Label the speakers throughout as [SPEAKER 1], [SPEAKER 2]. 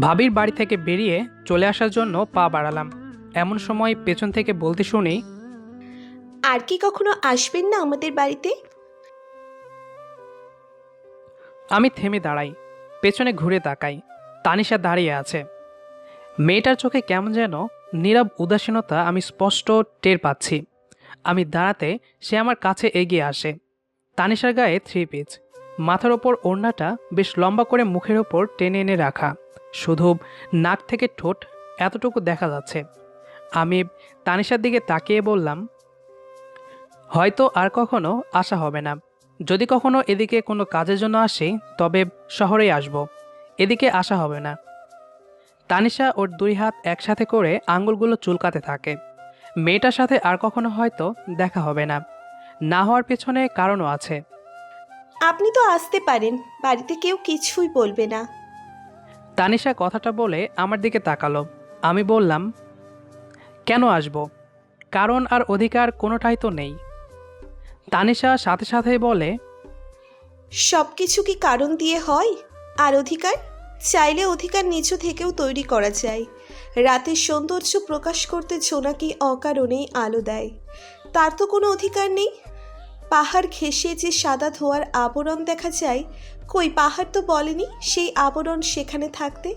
[SPEAKER 1] ভাবির বাড়ি থেকে বেরিয়ে চলে আসার জন্য পা বাড়ালাম। এমন সময় পেছন থেকে বলতে শুনি
[SPEAKER 2] আর কি কখনো আসবেন না আমাদের বাড়িতে?
[SPEAKER 1] আমি থেমে দাঁড়াই পেছনে ঘুরে তাকাই। তানিশা দাঁড়িয়ে আছে। মেয়েটার চোখে কেমন যেন নীরব উদাসীনতা আমি স্পষ্ট টের পাচ্ছি। আমি দাঁড়াতে সে আমার কাছে এগিয়ে আসে। তানিশার গায়ে থ্রি পিচ। মাথার ওপর ওড়নাটা বেশ লম্বা করে মুখের ওপর টেনে এনে রাখা। শুধু নাক থেকে ঠোঁট এতটুকু দেখা যাচ্ছে। আমি তানিশার দিকে তাকিয়ে বললাম, হয়তো আর কখনো আসা হবে না। যদি কখনো এদিকে কোনো কাজের জন্য আসি, তবে শহরেই আসব। এদিকে আসা হবে না। তানিশা ওর দুই হাত একসাথে করে আঙ্গুলগুলো চুলকাতে থাকে। মেয়েটার সাথে আর কখনো হয়তো দেখা হবে না। না হওয়ার পেছনে কারণও আছে।
[SPEAKER 2] আপনি তো আসতে পারেন, বাড়িতে কেউ কিছুই বলবে না।
[SPEAKER 1] তানিশা কথাটা বলে আমার দিকে তাকালো। আমি বললাম, কেন আসব? কারণ আর অধিকার কোনোটাই তো নেই। তানিশা সাথে সাথে বলে
[SPEAKER 2] সব কিছু কি কারণ দিয়ে হয়? আর অধিকার? চাইলে অধিকার নিচু থেকেও তৈরি করা যায়। রাতের সৌন্দর্য প্রকাশ করতে জোনাকি অকারণেই আলো দেয়। তার তো কোনো অধিকার নেই। পাহাড় ঘেঁষে যে সাদা ধোয়ার আবরণ দেখা যায়, কই পাহাড় তো বলেনি সেই আবরণ সেখানে থাকতে?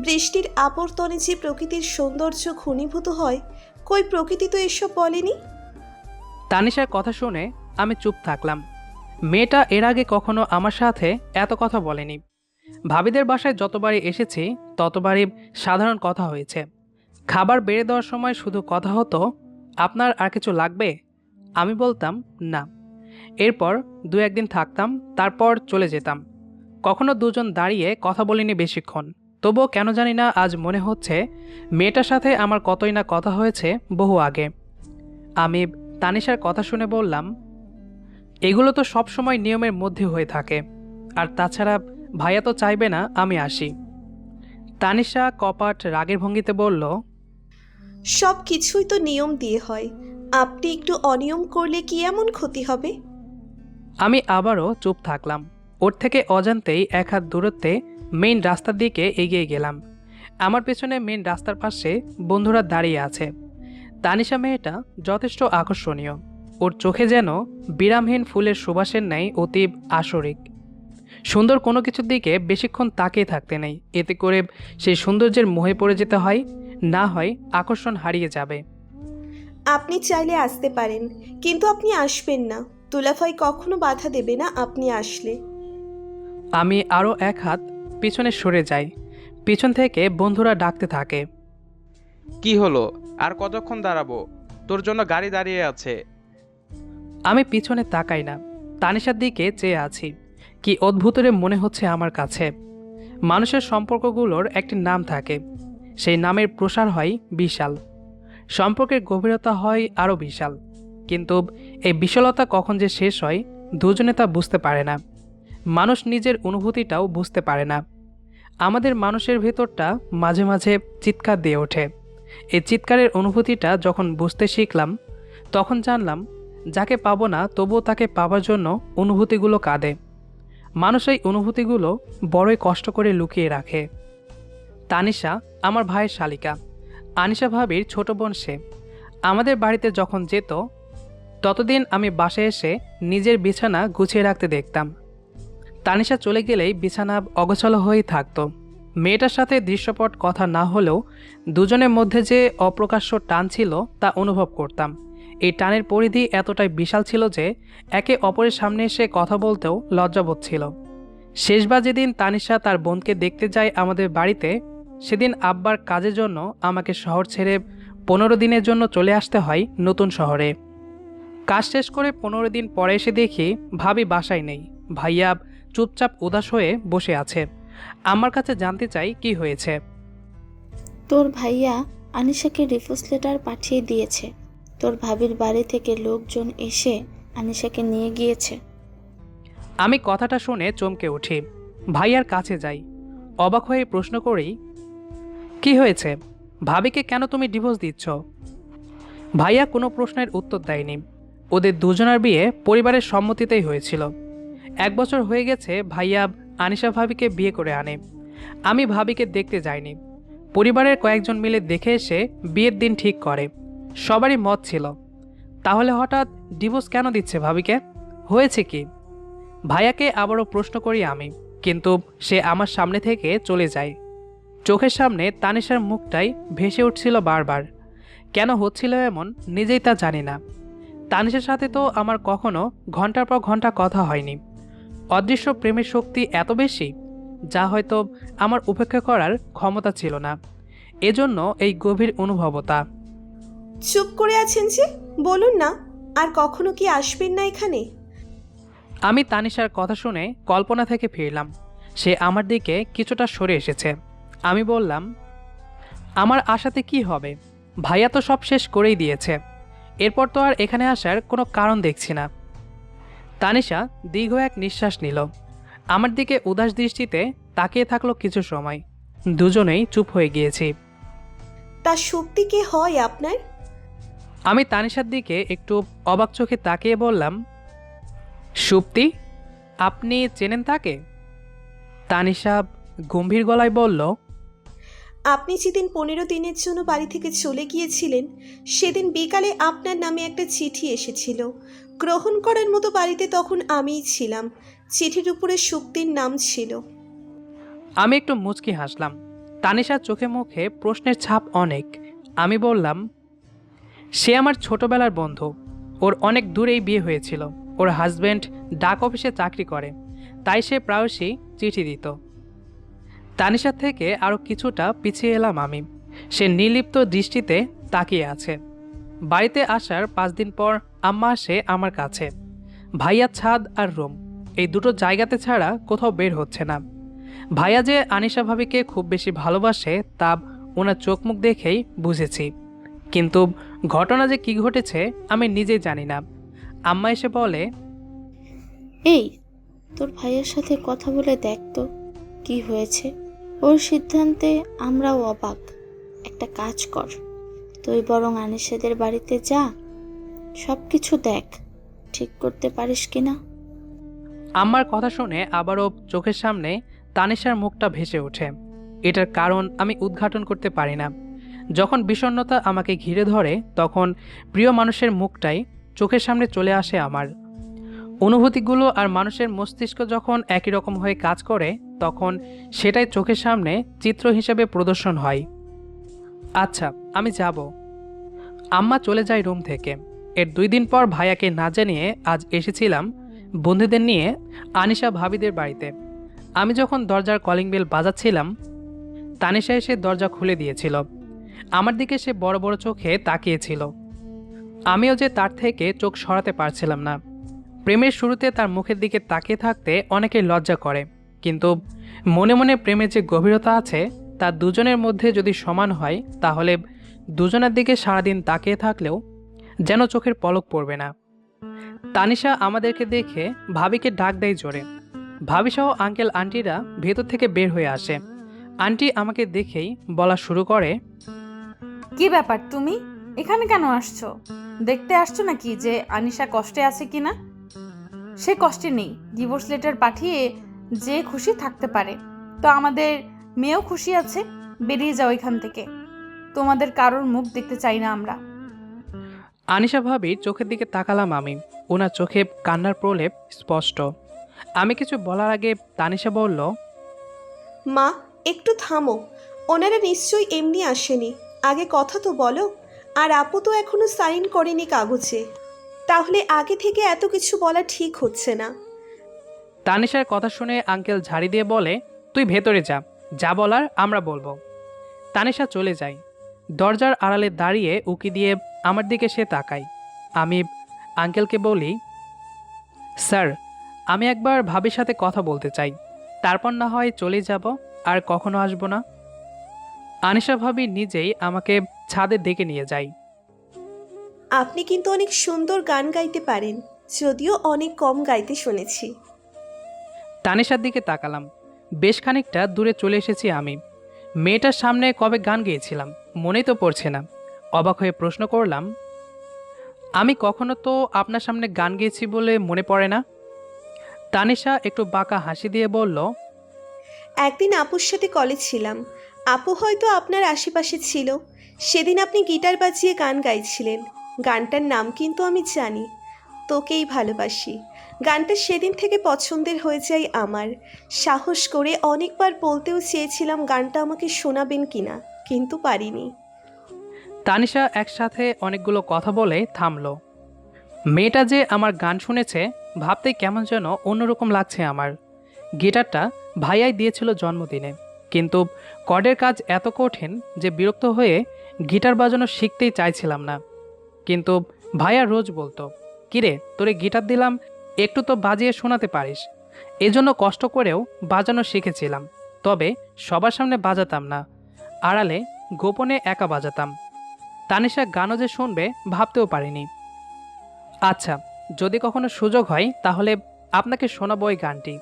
[SPEAKER 2] বৃষ্টির আবর্তনে যে প্রকৃতির সৌন্দর্য ঘনীভূত হয়, কই প্রকৃতি তো এসব বলেনি?
[SPEAKER 1] তানিশার কথা শুনে আমি চুপ থাকলাম। মেয়েটা এর আগে কখনো আমার সাথে এত কথা বলেনি। ভাবিদের বাসায় যতবারই এসেছি, ততবারই সাধারণ কথা হয়েছে। খাবার বেড়ে দেওয়ার সময় শুধু কথা হতো, আপনার আর কিছু লাগবে? আমি বলতাম, না। এরপর দু একদিন থাকতাম, তারপর চলে যেতাম। কখনো দুজন দাঁড়িয়ে কথা বলিনি বেশিক্ষণ। তবুও কেন জানি না আজ মনে হচ্ছে, মেয়েটার সাথে আমার কতই না কথা হয়েছে বহু আগে। আমি তানিশার কথা শুনে বললাম, এগুলো তো সব সময় নিয়মের মধ্যে হয়ে থাকে। আর তাছাড়া ভাইয়া তো চাইবে না আমি আসি। তানিশা কপাট রাগের ভঙ্গিতে বলল
[SPEAKER 2] সব কিছুই তো নিয়ম দিয়ে হয়। আপনি একটু অনিয়ম করলে কি এমন ক্ষতি হবে?
[SPEAKER 1] আমি আবারও চুপ থাকলাম। ওর থেকে অজান্তেই এক হাত দূরত্বে মেইন রাস্তার দিকে এগিয়ে গেলাম। আমার পেছনে মেইন রাস্তার পাশে বন্ধুরা দাঁড়িয়ে আছে। তানিশা মেয়েটা যথেষ্ট আকর্ষণীয়। ওর চোখে যেন বিরামহীন ফুলের সুবাসের ন্যায় অতীব আসরিক। সুন্দর কোনো কিছুর দিকে বেশিক্ষণ তাকিয়ে থাকতে নেই। এতে করে সেই সৌন্দর্যের মোহে পড়ে যেতে হয়, না হয় আকর্ষণ হারিয়ে যাবে।
[SPEAKER 2] আপনি চাইলে আসতে পারেন, কিন্তু আপনি আসবেন না। তুলাফাই কখনো বাধা দেবে না আপনি আসলে।
[SPEAKER 1] আমি আরও এক হাত পিছনে সরে যাই। পিছন থেকে বন্ধুরা ডাকতে থাকে।
[SPEAKER 3] কি হলো? আর কতক্ষণ দাঁড়াবো? তোর জন্য গাড়ি দাঁড়িয়ে আছে।
[SPEAKER 1] আমি পিছনে তাকাই না। তানিশার দিকে চেয়ে আছি। কি অদ্ভুতরে মনে হচ্ছে আমার কাছে। মানুষের সম্পর্কগুলোর একটি নাম থাকে। সেই নামের প্রসার হয় বিশাল। সম্পর্কের গভীরতা হয় আরও বিশাল। কিন্তু এই বিশালতা কখন যে শেষ হয়, দুজনে তা বুঝতে পারে না। মানুষ নিজের অনুভূতিটাও বুঝতে পারে না। আমাদের মানুষের ভেতরটা মাঝে মাঝে চিৎকার দিয়ে ওঠে। এই চিৎকারের অনুভূতিটা যখন বুঝতে শিখলাম, তখন জানলাম, যাকে পাবো না, তবুও তাকে পাবার জন্য অনুভূতিগুলো কাঁদে। মানুষ এই অনুভূতিগুলো বড়ই কষ্ট করে লুকিয়ে রাখে। তানিশা আমার ভাইয়ের শালিকা। আনিশা ভাবির ছোট বোন সে। আমাদের বাড়িতে যখন যেত ততদিন আমি বাসে এসে নিজের বিছানা গুছিয়ে রাখতে দেখতাম। তানিশা চলে গেলেই বিছানা অগোছালো হয়েই থাকতো। মেয়েটার সাথে দৃশ্যপট কথা না হলেও দুজনের মধ্যে যে অপ্রকাশ্য টান ছিল তা অনুভব করতাম। এই টানের পরিধি এতটাই বিশাল ছিল যে একে অপরের সামনে এসে কথা বলতেও লজ্জাবোধ ছিল। শেষবার যেদিন তানিশা তার বোনকে দেখতে যায় আমাদের বাড়িতে, সেদিন আব্বার কাজের জন্য আমাকে শহর ছেড়ে পনেরো দিনের জন্য চলে আসতে হয় নতুন শহরে। কাজ শেষ করে পনেরো দিন পরে এসে দেখি ভাবি বাসায় নেই। ভাইয়া চুপচাপ উদাস হয়ে বসে আছে। আমার কাছে জানতে চাই কি হয়েছে?
[SPEAKER 4] তোর ভাইয়া আনিশাকে রিফোর্স লেটার পাঠিয়ে দিয়েছে। তোর ভাবির বাড়ি থেকে লোকজন এসে আনিশাকে নিয়ে গিয়েছে।
[SPEAKER 1] আমি কথাটা শুনে চমকে উঠি। ভাইয়ার কাছে যাই। অবাক হয়ে প্রশ্ন করি কি হয়েছে? ভাবিকে কেন তুমি ডিভোর্স দিচ্ছ? ভাইয়া কোনো প্রশ্নের উত্তর দেয়নি। ওদের দুজনের বিয়ে পরিবারের সম্মতিতেই হয়েছিল। এক বছর হয়ে গেছে ভাইয়া আনিশা ভাবিকে বিয়ে করে আনে। আমি ভাবিকে দেখতে যাইনি। পরিবারের কয়েকজন মিলে দেখে এসে বিয়ের দিন ঠিক করে। সবারই মত ছিল। তাহলে হঠাৎ ডিভোর্স কেন দিচ্ছে ভাবিকে? হয়েছে কি? ভাইয়াকে আবারও প্রশ্ন করি আমি, কিন্তু সে আমার সামনে থেকে চলে যায়। চোখের সামনে তানিশার মুখটাই ভেসে উঠছিল বারবার। কেন হচ্ছিল এমন নিজেই তা জানি না। তানিশার সাথে তো আমার কখনো ঘণ্টার পর ঘণ্টা কথা হয়নি। অদৃশ্য প্রেমের শক্তি এত বেশি যা হয়তো আমার উপেক্ষা করার ক্ষমতা ছিল না। এজন্য এই গভীর অনুভবতা।
[SPEAKER 2] চুপ করে আছেন যে? বলুন না আর কখনো কি আসবেন না এখানে?
[SPEAKER 1] আমি তানিশার কথা শুনে কল্পনা থেকে ফিরলাম। সে আমার দিকে কিছুটা সরে এসেছে। আমি বললাম আমার আশাতে কি হবে? ভাইয়া তো সব শেষ করেই দিয়েছে। এরপর তো আর এখানে আসার কোনো কারণ দেখছি না। তানিশা দীর্ঘ এক নিঃশ্বাস নিল। আমার দিকে উদাস দৃষ্টিতে তাকিয়ে থাকল কিছু সময়। দুজনেই চুপ হয়ে গিয়েছি।
[SPEAKER 2] তা শক্তি কে হয় আপনার?
[SPEAKER 1] আমি তানিশার দিকে একটু অবাক চোখে তাকিয়ে বললাম সুপ্তি আপনি চেনেন তাকে? তানিশা গম্ভীর গলায় বলল
[SPEAKER 2] আপনি যেদিন পনেরো দিনের জন্য বাড়ি থেকে চলে গিয়েছিলেন, সেদিন বিকালে আপনার নামে একটা চিঠি এসেছিল। গ্রহণ করার মতো বাড়িতে তখন আমিই ছিলাম। চিঠির উপরে শক্তির নাম ছিল।
[SPEAKER 1] আমি একটু মুচকি হাসলাম। তানিশার চোখে মুখে প্রশ্নের ছাপ অনেক। আমি বললাম, সে আমার ছোটবেলার বন্ধু। ওর অনেক দূরেই বিয়ে হয়েছিল। ওর হাজব্যান্ড ডাক অফিসে চাকরি করে। তাই সে প্রায়শই চিঠি দিত। তানিশার থেকে আরও কিছুটা পিছিয়ে এলাম আমি। সে নির্লিপ্ত দৃষ্টিতে তাকিয়ে আছে। বাড়িতে আসার পাঁচ দিন পর আম্মা আসে আমার কাছে। ভাইয়া ছাদ আর রুম, এই দুটো জায়গাতে ছাড়া কোথাও বের হচ্ছে না। ভাইয়া যে আনিশা ভাবিকে খুব বেশি ভালোবাসে তা ওনার চোখ মুখ দেখেই বুঝেছি। কিন্তু ঘটনা যে কি ঘটেছে আমি নিজেই জানি না। আম্মা এসে বলে,
[SPEAKER 4] এই, তোর ভাইয়ের সাথে কথা বলে দেখ তো, কি হয়েছে? ওর সিদ্ধান্তে আমরাও অবাক। একটা কাজ কর। তুই বরং আনিসেদের বাড়িতে যা। সব কিছু দেখ। ঠিক করতে পারিস কিনা
[SPEAKER 1] আমার কথা শুনে আবারও চোখের সামনে তানিশার মুখটা ভেসে ওঠে। এটার কারণ আমি উদ্ঘাটন করতে পারি না। যখন বিষণ্ণতা আমাকে ঘিরে ধরে, তখন প্রিয় মানুষের মুখটাই চোখের সামনে চলে আসে আমার। অনুভূতিগুলো আর মানুষের মস্তিষ্ক যখন একই রকম হয়ে কাজ করে, তখন সেটাই চোখের সামনে চিত্র হিসেবে প্রদর্শন হয়। আচ্ছা আমি যাব। আম্মা চলে যায় রুম থেকে। এর দুই দিন পর ভাইয়াকে না জানিয়ে আজ এসেছিলাম বন্ধুদের নিয়ে আনিশা ভাবিদের বাড়িতে। আমি যখন দরজার কলিং বেল বাজাচ্ছিলাম, তানিশা এসে দরজা খুলে দিয়েছিল। আমার দিকে সে বড় বড় চোখে তাকিয়েছিল। আমিও যে তার থেকে চোখ সরাতে পারছিলাম না। প্রেমের শুরুতে তার মুখের দিকে তাকিয়ে থাকতে অনেকে লজ্জা করে। কিন্তু মনে মনে প্রেমের যে গভীরতা আছে, তা দুজনের মধ্যে যদি সমান হয়, তাহলে দুজনের দিকে সারাদিন তাকিয়ে থাকলেও যেন চোখের পলক পড়বে না। তানিশা আমাদেরকে দেখে ভাবিকে ডাক দেয় জোরে। ভাবিসহ আঙ্কেল আন্টিরা ভেতর থেকে বের হয়ে আসে। আন্টি আমাকে দেখেই বলা শুরু করে,
[SPEAKER 5] কি ব্যাপার তুমি? এখানে কেন আসছো? দেখতে আসছো নাকি যে আনিশা কষ্টে আছে কিনা? সে কষ্টে নেই। ডিভোর্স লেটার পাঠিয়ে যে খুশি থাকতে পারে। তো আমাদের মেয়েও খুশি আছে বেরিয়ে যাও এখান থেকে। তোমাদের কারোর মুখ দেখতে চাই না আমরা।
[SPEAKER 1] আনিশা ভাবির চোখের দিকে তাকালাম আমি। ওনার চোখে কান্নার প্রলেপ স্পষ্ট। আমি কিছু বলার আগে তানিশা বলল
[SPEAKER 2] মা একটু থামো। ওনারা নিশ্চয়ই এমনি আসেনি। আগে কথা তো বলো। আর আপু তো এখনও সাইন করেনি কাগজে। তাহলে আগে থেকে এত কিছু বলা ঠিক হচ্ছে না।
[SPEAKER 1] তানিশার কথা শুনে আঙ্কেল ঝাড়ি দিয়ে বলে, তুই ভেতরে যা যা বলার আমরা বলব। তানিশা চলে যায়। দরজার আড়ালে দাঁড়িয়ে উকি দিয়ে আমার দিকে সে তাকায়। আমি আঙ্কেলকে বলি, স্যার, আমি একবার ভাবির সাথে কথা বলতে চাই। তারপর না হয় চলে যাব আর কখনো আসব না। আনিশা ভাবি নিজেই আমাকে ছাদে ডেকে নিয়ে যায়।
[SPEAKER 2] আপনি কিন্তু অনেক সুন্দর গান গাইতে পারেন যদিও অনেক কম গাইতে শুনেছি।
[SPEAKER 1] তানিশার দিকে তাকালাম। বেশ খানিকটা দূরে চলে এসেছি আমি। মেয়েটার সামনে কবে গান গেয়েছিলাম মনেই তো পড়ছে না। অবাক হয়ে প্রশ্ন করলাম আমি কখনো তো আপনার সামনে গান গেয়েছি বলে মনে পড়ে না? তানিশা একটু বাঁকা হাসি দিয়ে বলল
[SPEAKER 2] একদিন আপুর সাথে কলেজ ছিলাম। আপু হয়তো আপনার আশেপাশে ছিল। সেদিন আপনি গিটার বাজিয়ে গান গাইছিলেন। গানটার নাম কিন্তু আমি জানি, তোকেই ভালোবাসি। গানটা সেদিন থেকে পছন্দের হয়ে যায় আমার। সাহস করে অনেকবার বলতেও চেয়েছিলাম গানটা আমাকে শোনাবেন কিনা, কিন্তু পারিনি।
[SPEAKER 1] তানিশা একসাথে অনেকগুলো কথা বলে থামলো। মেয়েটা যে আমার গান শুনেছে ভাবতে কেমন যেন অন্যরকম লাগছে আমার। গিটারটা ভাইয়াই দিয়েছিল জন্মদিনে। কিন্তু কর্ডের কাজ এত কঠিন যে বিরক্ত হয়ে গিটার বাজানো শিখতেই চাইছিলাম না। কিন্তু ভাইয়া রোজ বলতো, কিরে, তোরে গিটার দিলাম, একটু তো বাজিয়ে শোনাতে পারিস। এজন্য কষ্ট করেও বাজানো শিখেছিলাম, তবে সবার সামনে বাজাতাম না। আড়ালে গোপনে একা বাজাতাম। তানিশা গানও যে শুনবে ভাবতেও পারিনি। আচ্ছা যদি কখনো সুযোগ হয়, তাহলে আপনাকে শোনাবো ওই গানটি।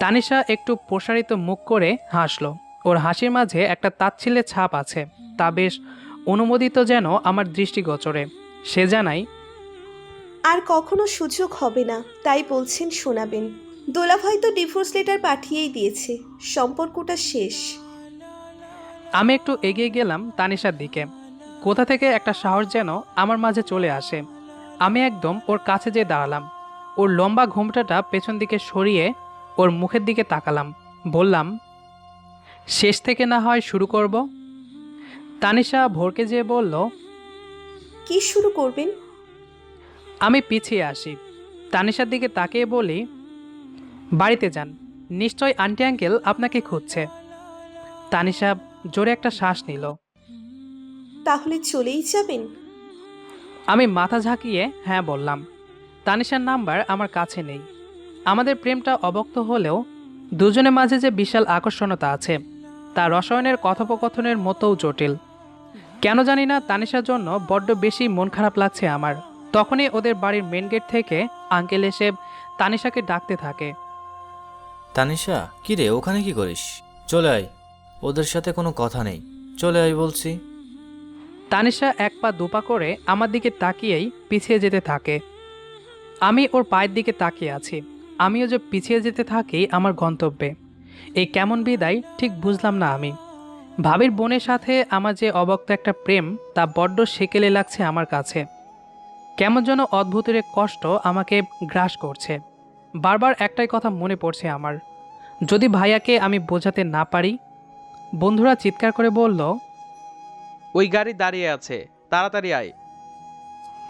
[SPEAKER 1] তানিশা একটু প্রসারিত মুখ করে হাসলো। ওর হাসির মাঝে একটা তাচ্ছিল্যের ছাপ আছে, তা বেশ অনুমোদিত যেন আমার দৃষ্টিগোচরে সে জানাই
[SPEAKER 2] আর কখনো সুযোগ হবে না তাই বলছেন শোনাবেন। দোলাভাই তো ডিভোর্স লেটার পাঠিয়েই দিয়েছে সম্পর্কটা শেষ।
[SPEAKER 1] আমি একটু এগিয়ে গেলাম তানিশার দিকে। কোথা থেকে একটা সাহস যেন আমার মাঝে চলে আসে। আমি একদম ওর কাছে যেয়ে দাঁড়ালাম। ওর লম্বা ঘোমটাটা পেছন দিকে সরিয়ে ওর মুখের দিকে তাকালাম। বললাম শেষ থেকে না হয় শুরু করব? তানিশা ভোরকে যেয়ে বলল
[SPEAKER 2] কি শুরু করবেন?
[SPEAKER 1] আমি পিছিয়ে আসি। তানিশার দিকে তাকিয়ে বলি বাড়িতে যান নিশ্চয় আন্টি আঙ্কেল আপনাকে খুঁজছে। তানিশা জোরে একটা শ্বাস নিল।
[SPEAKER 2] তাহলে চলেই যাবেন?
[SPEAKER 1] আমি মাথা ঝাঁকিয়ে হ্যাঁ বললাম। তানিশার নাম্বার আমার কাছে নেই। আমাদের প্রেমটা অবক্ত হলেও দুজনের মাঝে যে বিশাল আকর্ষণতা আছে তা রসায়নের কথোপকথনের মতোও জটিল। কেন জানি না তানিশার জন্য বড্ড বেশি মন খারাপ লাগছে আমার। তখনই ওদের বাড়ির মেন গেট থেকে আঙ্কেল এসে তানিশাকে ডাকতে থাকে।
[SPEAKER 6] তানিশা কি রে ওখানে কি করিস? চলে আয়। ওদের সাথে কোনো কথা নেই। চলে আয় বলছি।
[SPEAKER 1] তানিশা এক পা দুপা করে আমার দিকে তাকিয়েই পিছিয়ে যেতে থাকে। আমি ওর পায়ের দিকে তাকিয়ে আছি। আমিও যে পিছিয়ে যেতে থাকি আমার গন্তব্যে। এই কেমন বিদায়? ঠিক বুঝলাম না আমি। ভাবির বোনের সাথে আমার যে অবক্ত একটা প্রেম তা বড্ড সেকেলে লাগছে আমার কাছে। কেমন যেন অদ্ভুতের কষ্ট আমাকে গ্রাস করছে। বারবার একটাই কথা মনে পড়ছে আমার। যদি ভাইয়াকে আমি বোঝাতে না পারি? বন্ধুরা চিৎকার করে বলল
[SPEAKER 3] ওই গাড়ি দাঁড়িয়ে আছে তাড়াতাড়ি আয়।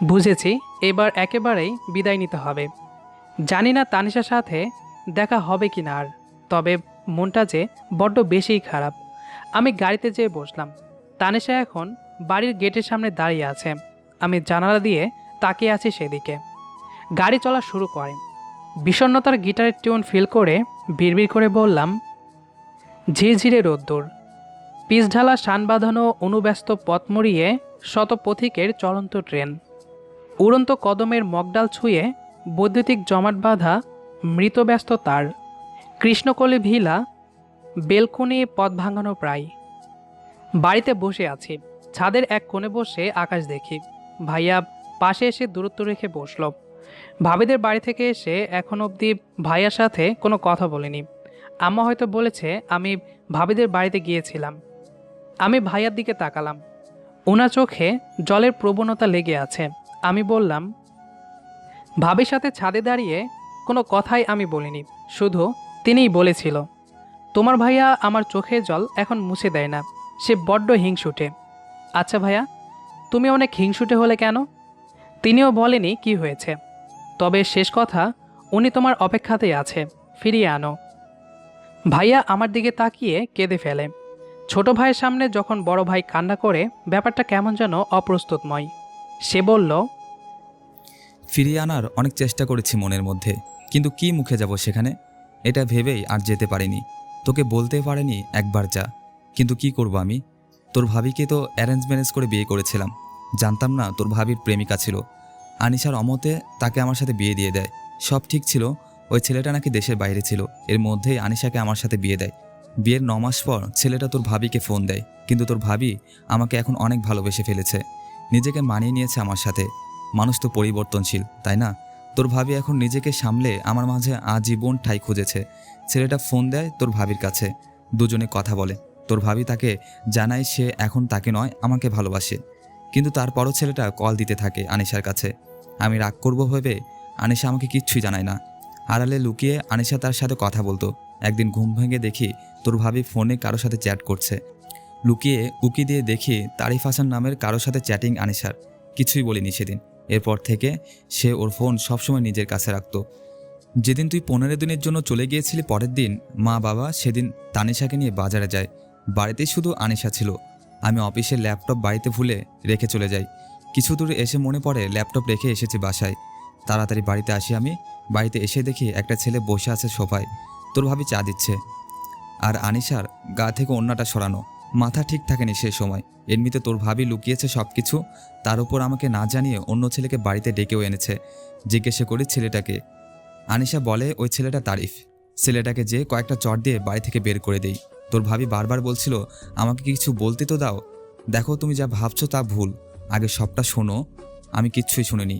[SPEAKER 1] বুঝেছি এবার একেবারেই বিদায় নিতে হবে। জানি না তানিশার সাথে দেখা হবে কি না আর তবে মনটা যে বড্ড বেশিই খারাপ। আমি গাড়িতে যেয়ে বসলাম। তানিশা এখন বাড়ির গেটের সামনে দাঁড়িয়ে আছে। আমি জানালা দিয়ে তাকিয়ে আছি সেদিকে। গাড়ি চলা শুরু করে। বিষণ্ণতার গিটারের টিউন ফিল করে বিড়বিড় করে বললাম, ঝিরঝিরে রোদ্দুর। পিচ ঢালা শান বাঁধানো অনুব্যস্ত পথ মরিয়ে শত পথিকের চলন্ত ট্রেন। উড়ন্ত কদমের মগডাল ছুঁয়ে বৈদ্যুতিক জমাট বাঁধা মৃতব্যস্ত তার। কৃষ্ণকলি ভিলা বেলকনি পথ ভাঙানো প্রায়। বাড়িতে বসে আছি। ছাদের এক কোণে বসে আকাশ দেখি। ভাইয়া পাশে এসে দূরত্ব রেখে বসল। ভাবিদের বাড়ি থেকে এসে এখন অবধি ভাইয়ার সাথে কোনো কথা বলিনি। আম্মা হয়তো বলেছে, আমি ভাবিদের বাড়িতে গিয়েছিলাম। আমি ভাইয়ার দিকে তাকালাম। ওনার চোখে জলের প্রবণতা লেগে আছে। আমি বললাম, ভাবির সাথে ছাদে দাঁড়িয়ে কোনো কথাই আমি বলিনি। শুধু তিনিই বলেছিল, তোমার ভাইয়া আমার চোখের জল এখন মুছে দেয় না, সে বড্ড হিংসুটে। আচ্ছা ভাইয়া, তুমি অনেক হিংসুটে হলে কেন? তিনিও বলেনি কি হয়েছে। তবে শেষ কথা, উনি তোমার অপেক্ষাতেই আছে, ফিরিয়ে আনো। ভাইয়া আমার দিকে তাকিয়ে কেঁদে ফেলে। ছোট ভাইয়ের সামনে যখন বড় ভাই কান্না করে, ব্যাপারটা কেমন যেন অপ্রস্তুতময়। সে বলল,
[SPEAKER 7] ফিরিয়ে আনার অনেক চেষ্টা করেছি মনের মধ্যে, কিন্তু কি মুখে যাব সেখানে? এটা ভেবেই আর যেতে পারিনি। তোকে বলতে পারেনি একবার যা, কিন্তু কি করব আমি? তোর ভাবিকে তো অ্যারেঞ্জ ম্যারেজ করে বিয়ে করেছিলাম। জানতাম না তোর ভাবির প্রেমিকা ছিল। আনিশার অমতে তাকে আমার সাথে বিয়ে দিয়ে দেয়। সব ঠিক ছিল, ওই ছেলেটা নাকি দেশের বাইরে ছিল। এর মধ্যেই আনিশাকে আমার সাথে বিয়ে দেয়। বিয়ের ন মাস পর ছেলেটা তোর ভাবিকে ফোন দেয়, কিন্তু তোর ভাবি আমাকে এখন অনেক ভালোবেসে ফেলেছে। নিজেকে মানিয়ে নিয়েছে আমার সাথে। মানুষ তো পরিবর্তনশীল, তাই না? তোর ভাবি এখন নিজেকে সামলে আমার মাঝে আজীবন ঠাই খুঁজেছে। ছেলেটা ফোন দেয় তোর ভাবির কাছে। দুজনে কথা বলে। তোর ভাবি তাকে জানায় সে এখন তাকে নয়, আমাকে ভালোবাসে। কিন্তু তারপরও ছেলেটা কল দিতে থাকে আনিশার কাছে। আমি রাগ করব ভেবে আনিশা আমাকে কিচ্ছুই জানায় না। আড়ালে লুকিয়ে আনিশা তার সাথে কথা বলতো। একদিন ঘুম ভেঙে দেখি তোর ভাবি ফোনে কারোর সাথে চ্যাট করছে। লুকিয়ে উকি দিয়ে দেখি তারিফ হাসান নামের কারোর সাথে চ্যাটিং আনিশার। কিছুই বলিনি সেদিন। এরপর থেকে সে ওর ফোন সবসময় নিজের কাছে রাখতো। যেদিন তুই পনেরো দিনের জন্য চলে গিয়েছিলি পরের দিন, মা বাবা সেদিন তানিশাকে নিয়ে বাজারে যায়। বাড়িতেই শুধু আনিশা ছিল। আমি অফিসের ল্যাপটপ বাড়িতে ভুলে রেখে চলে যাই। কিছু দূরে এসে মনে পড়ে ল্যাপটপ রেখে এসেছি বাসায়। তাড়াতাড়ি বাড়িতে আসি আমি। বাড়িতে এসে দেখি একটা ছেলে বসে আছে সোফায়। তোর ভাবি চা দিচ্ছে। আর আনিশার গা থেকে অন্যটা সরানো। মাথা ঠিক থাকেনি সে সময়। এমনিতে তোর ভাবি লুকিয়েছে সব কিছু তার উপর আমাকে না জানিয়ে অন্য ছেলেকে বাড়িতে ডেকেও এনেছে, জিজ্ঞেসে করি ছেলেটাকে। আনিশা বলে, ওই ছেলেটা তারিফ। ছেলেটাকে যে কয়েকটা চট দিয়ে বাড়ি থেকে বের করে দেই। তোর ভাবি বারবার বলছিল, আমাকে কিছু বলতে তো দাও? দেখো তুমি যা ভাবছ তা ভুল। আগে সবটা শোনো। আমি কিচ্ছুই শুনিনি।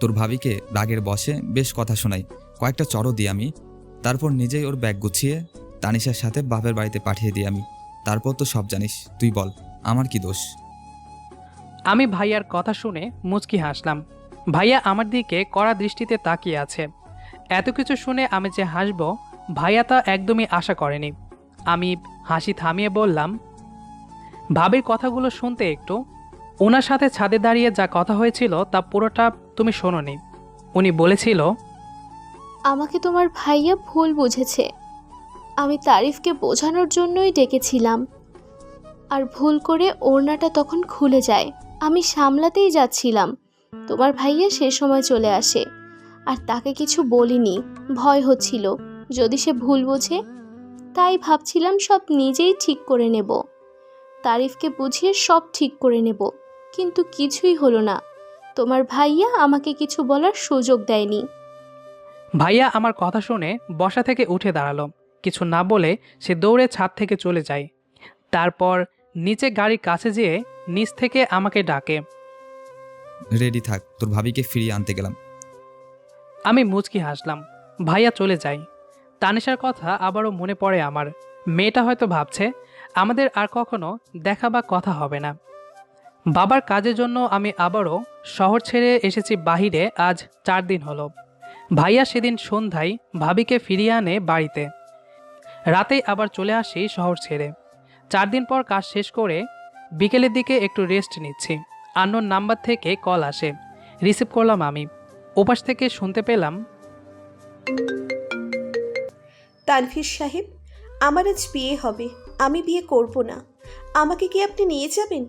[SPEAKER 7] তোর ভাবিকে রাগের বসে বেশ কথা শোনাই। কয়েকটা চড়ও দিই আমি। তারপর নিজেই ওর ব্যাগ গুছিয়ে, তানিশার সাথে বাপের বাড়িতে পাঠিয়ে দিই আমি। তারপর তো সব জানিস। তুই বল আমার কি দোষ?
[SPEAKER 1] আমি ভাইয়ার কথা শুনে মুচকি হাসলাম। ভাইয়া আমার দিকে কড়া দৃষ্টিতে তাকিয়ে আছে। এত কিছু শুনে আমি যে হাসব ভাইয়া তা একদমই আশা করেনি। আমি হাসি থামিয়ে বললাম ভাবির কথাগুলো শুনতে একটু। ওনার সাথে ছাদে দাঁড়িয়ে যা কথা হয়েছিল তা পুরোটা তুমি শোনোনি। উনি বলেছিল
[SPEAKER 4] আমাকে তোমার ভাইয়া ভুল বুঝেছে। আমি তারিফকে বোঝানোর জন্যই ডেকেছিলাম। আর ভুল করে ওড়নাটা তখন খুলে যায়। আমি সামলাতেই যাচ্ছিলাম। তোমার ভাইয়া সে সময় চলে আসে। আর তাকে কিছু বলিনি। ভয় হচ্ছিল। যদি সে ভুল বোঝে, তাই ভাবছিলাম সব নিজেই ঠিক করে নেব। তারিফকে বুঝিয়ে সব ঠিক করে নেব। কিন্তু কিছুই হলো না। তোমার ভাইয়া আমাকে কিছু বলার সুযোগ দেয়নি।
[SPEAKER 1] ভাইয়া আমার কথা শুনে বসা থেকে উঠে দাঁড়াল। কিছু না বলে সে দৌড়ে ছাদ থেকে চলে যায়। তারপর নিচে গাড়ির কাছে যেয়ে নিচ থেকে আমাকে ডাকে।
[SPEAKER 7] রেডি থাক তোর ভাবিকে ফিরিয়ে আনতে গেলাম।
[SPEAKER 1] আমি মুচকি হাসলাম। ভাইয়া চলে যাই তানিশার কথা আবারও মনে পড়ে আমার। মেয়েটা হয়তো ভাবছে আমাদের আর কখনো দেখা বা কথা হবে না। বাবার কাজের জন্য আমি আবারও শহর ছেড়ে এসেছি বাহিরে আজ চার দিন হলো। ভাইয়া সেদিন সন্ধ্যায় ভাবিকে ফিরিয়ে আনে বাড়িতে। রাতেই আবার চলে আসি শহর ছেড়ে। চার দিন পর কাজ শেষ করে বিকেলের দিকে একটু রেস্ট নিচ্ছি। আন্নোর নাম্বার থেকে কল আসে। রিসিভ করলাম আমি। ওপাশ থেকে শুনতে পেলাম
[SPEAKER 2] তানভীর সাহেব আমার আজ বিয়ে হবে আমি বিয়ে করব না। আমাকে কি আপনি নিয়ে যাবেন?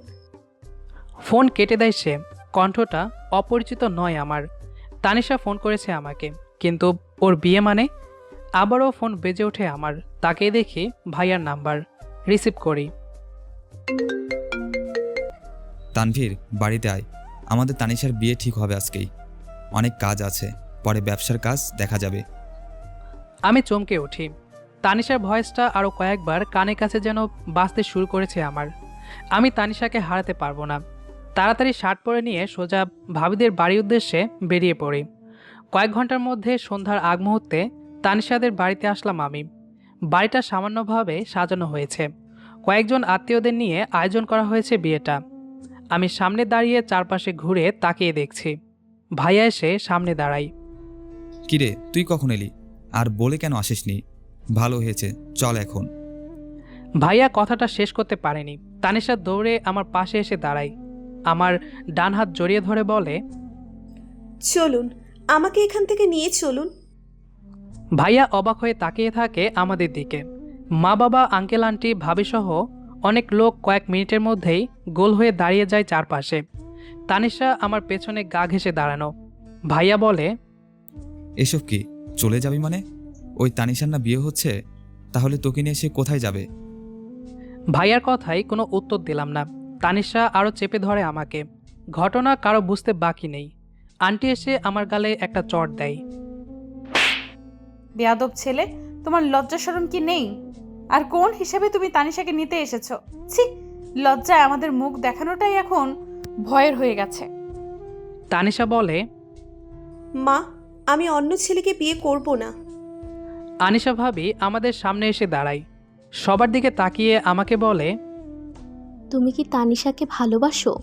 [SPEAKER 1] ফোন কেটে দেয় সে। কণ্ঠটা অপরিচিত নয় আমার। তানিশা ফোন করেছে আমাকে কিন্তু ওর বিয়ে মানে আবারও ফোন বেজে ওঠে আমার। তাকে দেখি ভাইয়ার নাম্বার রিসিভ করি।
[SPEAKER 7] তানভীর বাড়িতে আয়। আমাদের তানিশার বিয়ে ঠিক হবে আজকেই। অনেক কাজ আছে। পরে ব্যবসার কাজ দেখা যাবে।
[SPEAKER 1] আমি চমকে উঠি। তানিশার ভয়েসটা আরও কয়েকবার কানে কাছে যেন বাঁচতে শুরু করেছে আমার। আমি তানিশাকে হারাতে পারব না। তাড়াতাড়ি শার্ট পরে নিয়ে সোজা ভাবিদের বাড়ির উদ্দেশ্যে বেরিয়ে পড়ি। কয়েক ঘণ্টার মধ্যে সন্ধ্যার আগ মুহূর্তে তানিশাদের বাড়িতে আসলাম আমি। বাড়িটা সামান্যভাবে সাজানো হয়েছে। কয়েকজন আত্মীয়দের নিয়ে আয়োজন করা হয়েছে বিয়েটা। আমি সামনে দাঁড়িয়ে চারপাশে ঘুরে তাকিয়ে দেখছি। ভাইয়া এসে সামনে দাঁড়াই
[SPEAKER 7] কিরে তুই কখন এলি? আর বলে কেন আসিসনি? ভালো হয়েছে চল এখন।
[SPEAKER 1] ভাইয়া কথাটা শেষ করতে পারেনি। তানিশা দৌড়ে আমার পাশে এসে দাঁড়াই আমার ডান হাত জড়িয়ে ধরে বলে
[SPEAKER 2] চলুন আমাকে এখান থেকে নিয়ে চলুন।
[SPEAKER 1] ভাইয়া অবাক হয়ে তাকিয়ে থাকে আমাদের দিকে। মা বাবা আঙ্কেল আন্টি ভাবিসহ অনেক লোক কয়েক মিনিটের মধ্যেই গোল হয়ে দাঁড়িয়ে যায় চারপাশে। তানিশা আমার পেছনে গা ঘেঁষে দাঁড়ানো। ভাইয়া বলে
[SPEAKER 7] এসব কি চলে যাবি মানে? ওই তানিশার না বিয়ে হচ্ছে? তাহলে তোকে নিয়ে সে কোথায় যাবে?
[SPEAKER 1] ভাইয়ার কথাই কোনো উত্তর দিলাম না। তানিশা আরও চেপে ধরে আমাকে। ঘটনা কারও বুঝতে বাকি নেই। আন্টি এসে আমার গালে একটা চট দেয়।
[SPEAKER 5] বেয়াদব ছেলে তোমার লজ্জা শরম কি নেই? আর কোন হিসেবে তুমি তানিশাকে নিতে এসেছ? ছি লজ্জায় আমাদের মুখ দেখানোটাই এখন ভয়ের হয়ে গেছে।
[SPEAKER 1] তানিশা বলে
[SPEAKER 2] মা আমি অন্য ছেলেকে বিয়ে করব না।
[SPEAKER 1] আনিশা ভাবি আমাদের সামনে এসে দাঁড়ায় সবার দিকে তাকিয়ে আমাকে বলে
[SPEAKER 8] তুমি কি তানিশাকে ভালোবাসো?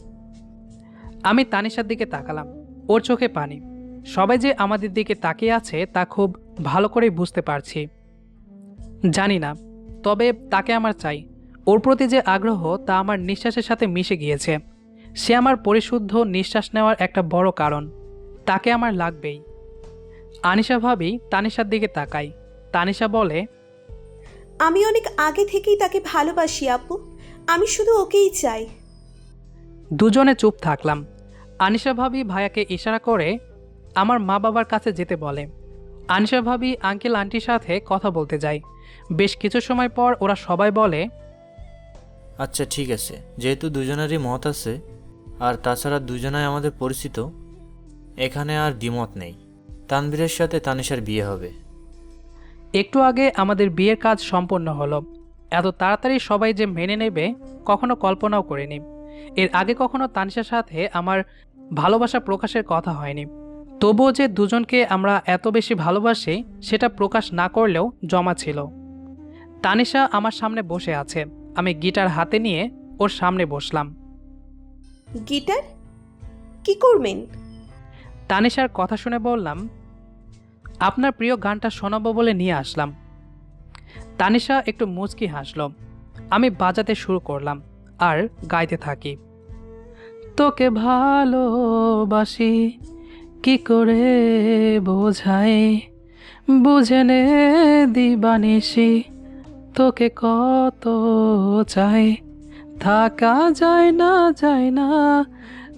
[SPEAKER 1] আমি তানিশার দিকে তাকালাম। ওর চোখে পানি। সবাই যে আমাদের দিকে তাকিয়ে আছে তা খুব ভালো করেই বুঝতে পারছি। জানি না তবে তাকে আমার চাই। ওর প্রতি যে আগ্রহ তা আমার নিঃশ্বাসের সাথে মিশে গিয়েছে। সে আমার পরিশুদ্ধ নিঃশ্বাস নেওয়ার একটা বড় কারণ। তাকে আমার লাগবেই। আনিশা ভাবি তানিশার দিকে তাকাই। তানিশা বলে
[SPEAKER 2] আমি অনেক আগে থেকেই তাকে ভালোবাসি আপু। আমি শুধু ওকেই চাই।
[SPEAKER 1] দুজনে চুপ থাকলাম। আনিশা ভাবি ভাইয়াকে ইশারা করে আমার মা বাবার কাছে যেতে বলে। আনিশা ভাবি আঙ্কেল আন্টির সাথে কথা বলতে যাই বেশ কিছু সময় পর ওরা সবাই বলে
[SPEAKER 6] আচ্ছা ঠিক আছে। যেহেতু দুজনেরই মত আছে আর তাছাড়া দুজনাই আমাদের পরিচিত এখানে আর দ্বিমত নেই। তানবীরের সাথে তানিশার বিয়ে হবে।
[SPEAKER 1] একটু আগে আমাদের বিয়ের কাজ সম্পন্ন হলো। এত তাড়াতাড়ি সবাই যে মেনে নেবে কখনো কল্পনাও করিনি। এর আগে কখনো তানিশার সাথে আমার ভালোবাসা প্রকাশের কথা হয়নি। তবুও যে দুজনকে আমরা এত বেশি ভালোবাসি সেটা প্রকাশ না করলেও জমা ছিল। তানিশা আমার সামনে বসে আছে। আমি গিটার হাতে নিয়ে ওর সামনে বসলাম।
[SPEAKER 2] গিটার? কি করবেন?
[SPEAKER 1] তানিশার কথা শুনে বললাম আপনার প্রিয় গানটা শোনাবো বলে নিয়ে আসলাম। তানিশা একটু মুচকি হাসল। আমি বাজাতে শুরু করলাম আর গাইতে থাকি। তোকে ভালোবাসি কি করে বোঝাই? বুঝে নে দিবানিসি তোকে কত চাই? থাকা যায় না যায় না,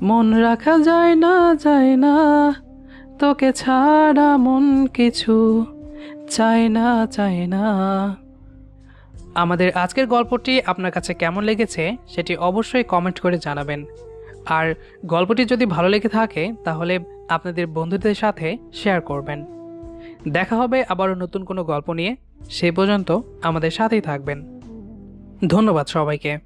[SPEAKER 1] মন রাখা যায় না যায় না, তোকে ছাড়া মন কিছু চায় না চায় না। আমাদের আজকের গল্পটি আপনার কাছে কেমন লেগেছে সেটি অবশ্যই কমেন্ট করে জানাবেন। আর গল্পটি যদি ভালো লেগে থাকে, তাহলে আপনাদের বন্ধুদের সাথে শেয়ার করবেন। দেখা হবে আবারও নতুন কোনো গল্প নিয়ে। সে পর্যন্ত আমাদের সাথেই থাকবেন। ধন্যবাদ সবাইকে।